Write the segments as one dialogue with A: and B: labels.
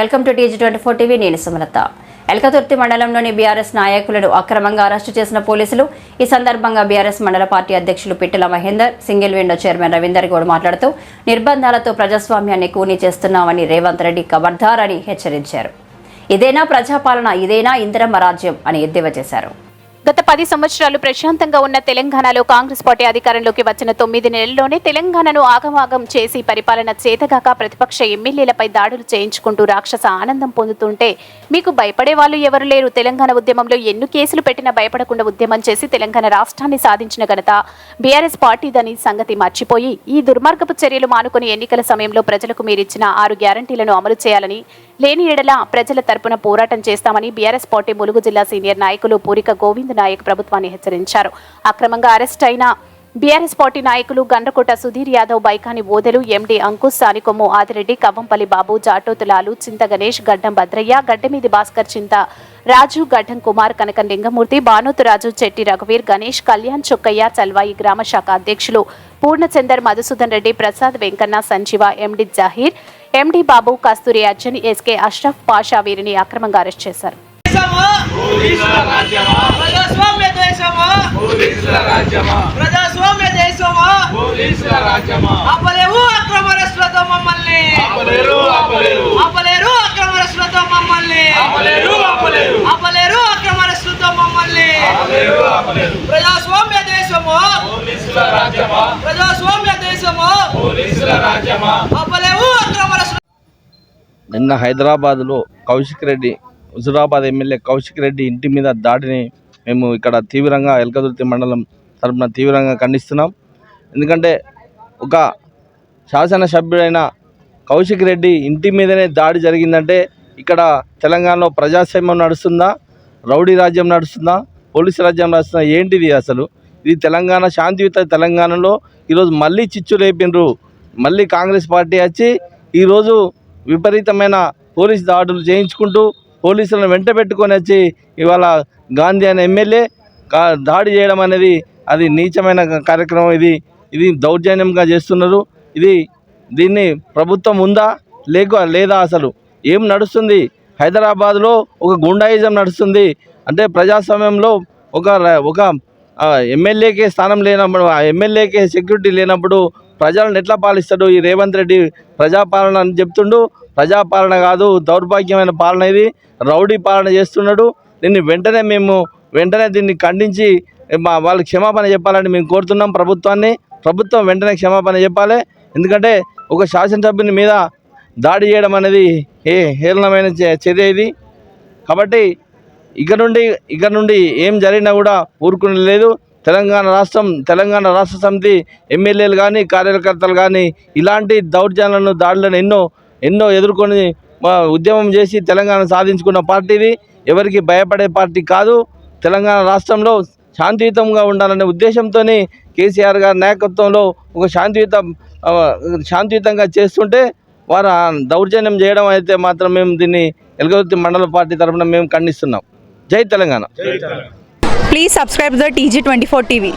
A: Welcome to TG twenty four TV నేను సుమలత ఎల్కతుర్తి మండలంలోని BRS నాయకులను అక్రమంగా అరెస్టు చేసిన పోలీసులు ఈ సందర్భంగా బీఆర్ఎస్ మండల పార్టీ అధ్యక్షులు Pittala Mahender single window chairman Ravinder Goud మాట్లాడుతూ నిర్బంధాలతో ప్రజాస్వామ్యాన్ని కూని చేస్తున్నామని రేవంత్ రెడ్డి కబర్దార్ అని హెచ్చరించారు ఇదేనా ప్రజాపాలన ఇదేనా ఇంద్రమ రాజ్యం అని ఎద్దేవా చేశారు
B: గత పది సంవత్సరాలు ప్రశాంతంగా ఉన్న తెలంగాణలో కాంగ్రెస్ పార్టీ అధికారంలోకి వచ్చిన తొమ్మిది నెలల్లోనే తెలంగాణను ఆగమాగం చేసి పరిపాలన చేతగాక ప్రతిపక్ష ఎమ్మెల్యేలపై దాడులు చేయించుకుంటూ రాక్షస ఆనందం పొందుతుంటే మీకు భయపడే వాళ్ళు ఎవరు లేరు తెలంగాణ ఉద్యమంలో ఎన్ని కేసులు పెట్టినా భయపడకుండా ఉద్యమం చేసి తెలంగాణ రాష్ట్రాన్ని సాధించిన ఘనత బీఆర్ఎస్ పార్టీదని సంగతి మర్చిపోయి ఈ దుర్మార్గపు చర్యలు మానుకుని ఎన్నికల సమయంలో ప్రజలకు మీరిచ్చిన ఆరు గ్యారంటీలను అమలు చేయాలని లేని ఎడల ప్రజల తరపున పోరాటం చేస్తామని బీఆర్ఎస్ పార్టీ ములుగు జిల్లా సీనియర్ నాయకులు పూరిక గోవింద్ నాయక్ ప్రభుత్వాన్ని హెచ్చరించారు అక్రమంగా అరెస్ట్ అయిన బీఆర్ఎస్ పార్టీ నాయకులు గండ్రకోట సుధీర్ యాదవ్ బైకాని ఓదెలు ఎండీ అంకుశ్ సానికొమ్ము ఆదిరెడ్డి కవ్వంపల్లి బాబు జాటోతులాలు చింత గణేష్ గడ్డం భద్రయ్య గడ్డమీది భాస్కర్ చింత రాజు గడ్డం కుమార్ కనక లింగమూర్తి బానోతురాజు చెట్టి రఘువీర్ గణేష్ కళ్యాణ్ చొక్కయ్య చల్వాయి గ్రామ శాఖ అధ్యక్షులు Purnachander Madhusudan Reddy Prasad Venkanna Sanjeeva MD Zaheer MD Babu Kasturi Arjun SK Ashraf Pasha వీరిని అక్రమంగా అరెస్ట్ చేశారు
C: దేశమా పోలీసుల రాజ్యమా ప్రజాస్వామ్య దేశమా పోలీసుల రాజ్యమా మమ్మల్ని ఆపలేరు ఆపలేరు ఆపలేరు మమ్మల్ని ఆపలేరు ఆపలేరు ఆపలేరు అక్రమరసులతో మమ్మల్ని ఆపలేరు ఆపలేరు ప్రజాస్వామ్య దేశమా పోలీసుల రాజ్యమా ప్రజాస్వామ్య దేశమా పోలీసుల రాజ్యమా
D: నిన్న హైదరాబాద్లో కౌశిక్ రెడ్డి హుజురాబాద్ ఎమ్మెల్యే కౌశిక్ రెడ్డి ఇంటి మీద దాడిని మేము ఇక్కడ తీవ్రంగా ఎల్కదుర్తి మండలం తరఫున తీవ్రంగా ఖండిస్తున్నాం ఎందుకంటే ఒక శాసనసభ్యుడైన కౌశిక్ రెడ్డి ఇంటి మీదనే దాడి జరిగిందంటే ఇక్కడ తెలంగాణలో ప్రజాస్వామ్యం నడుస్తుందా రౌడీ రాజ్యం నడుస్తుందా పోలీసు రాజ్యం నడుస్తుందా ఏంటిది అసలు ఇది తెలంగాణ శాంతియుత తెలంగాణలో ఈరోజు మళ్ళీ చిచ్చు లేపినరు మళ్ళీ కాంగ్రెస్ పార్టీ వచ్చి ఈరోజు విపరీతమైన పోలీస్ దాడులు చేయించుకుంటూ పోలీసులను వెంట పెట్టుకొని వచ్చి ఇవాళ గాంధీ అనే ఎమ్మెల్యే దాడి చేయడం అనేది అది నీచమైన కార్యక్రమం ఇది ఇది దౌర్జన్యంగా చేస్తున్నారు ఇది దీన్ని ప్రభుత్వం ఉందా లేక లేదా అసలు ఏం నడుస్తుంది హైదరాబాద్లో ఒక గుండాయిజం నడుస్తుంది అంటే ప్రజాస్వామ్యంలో ఒక ఒక ఎమ్మెల్యేకే స్థానం లేనప్పుడు ఆ ఎమ్మెల్యేకే సెక్యూరిటీ లేనప్పుడు ప్రజలను ఎట్లా పాలిస్తాడు ఈ రేవంత్ రెడ్డి ప్రజాపాలన అని చెప్తుండు ప్రజాపాలన కాదు దౌర్భాగ్యమైన పాలన ఇది రౌడీ పాలన చేస్తున్నాడు దీన్ని వెంటనే మేము వెంటనే దీన్ని ఖండించి మా వాళ్ళకి క్షమాపణ చెప్పాలని మేము కోరుతున్నాం ప్రభుత్వాన్ని ప్రభుత్వం వెంటనే క్షమాపణ చెప్పాలి ఎందుకంటే ఒక శాసనసభ్యుని మీద దాడి చేయడం అనేది ఏ హేళనమైన చర్య ఇది కాబట్టి ఇక నుండి ఇక నుండి ఏం జరిగినా కూడా ఊరుకునే లేదు తెలంగాణ రాష్ట్రం తెలంగాణ రాష్ట్ర సమితి ఎమ్మెల్యేలు కానీ కార్యకర్తలు కానీ ఇలాంటి దౌర్జన్యాలను దాడులను ఎన్నో ఎన్నో ఎదుర్కొని ఉద్యమం చేసి తెలంగాణ సాధించుకున్న పార్టీని ఎవరికి భయపడే పార్టీ కాదు తెలంగాణ రాష్ట్రంలో శాంతియుతంగా ఉండాలనే ఉద్దేశంతోనే కేసీఆర్ గారి నాయకత్వంలో ఒక శాంతియుత శాంతియుతంగా చేస్తుంటే వారు దౌర్జన్యం చేయడం అయితే మాత్రం మేము దీన్ని ఎలగవర్తి మండల పార్టీ తరఫున మేము ఖండిస్తున్నాం జై Telangana
E: please subscribe the T G twenty four T V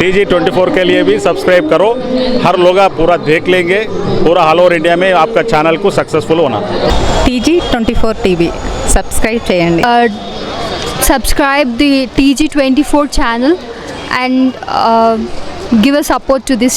F: T G twenty four के लिए भी सब्सक्राइब करो हर लोग आप पूरा देख लेंगे पूरा ऑल ओवर इंडिया में आपका चैनल को सक्सेसफुल होना
E: T G twenty four TV subscribe చేయండి
G: uh, subscribe the TG24 channel and uh, give a support to this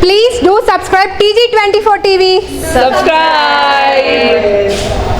H: Please do subscribe TG24 TV.
I: Subscribe.